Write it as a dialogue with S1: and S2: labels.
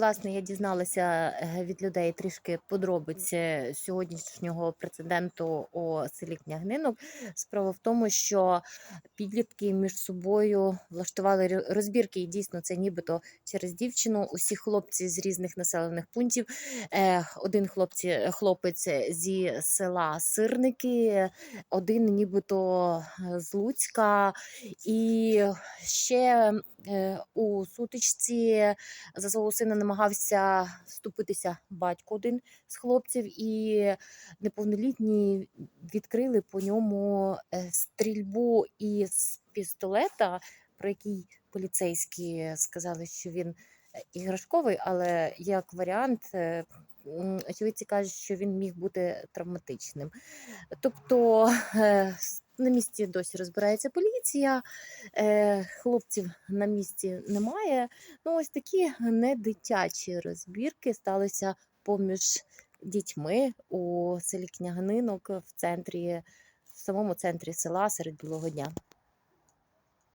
S1: Власне, я дізналася е, від людей трішки подробиць е, сьогоднішнього прецеденту у селі Княгнинок. Справа в тому, що підлітки між собою влаштували розбірки, і дійсно це нібито через дівчину. Усі хлопці з різних населених пунктів. Е, Один хлопці, хлопець зі села Сирники, один нібито з Луцька, і ще у сутичці за свого сина намагався вступитися батько один з хлопців, і неповнолітні відкрили по ньому е, стрільбу із пістолета, про який поліцейські сказали, що він е, іграшковий, але як варіант. е, Очевидці кажуть, що він міг бути травматичним. Тобто на місці досі розбирається поліція, е, хлопців на місці немає. Ну, ось такі недитячі розбірки сталися поміж дітьми у селі Княгининок в центрі, в самому центрі села серед білого дня.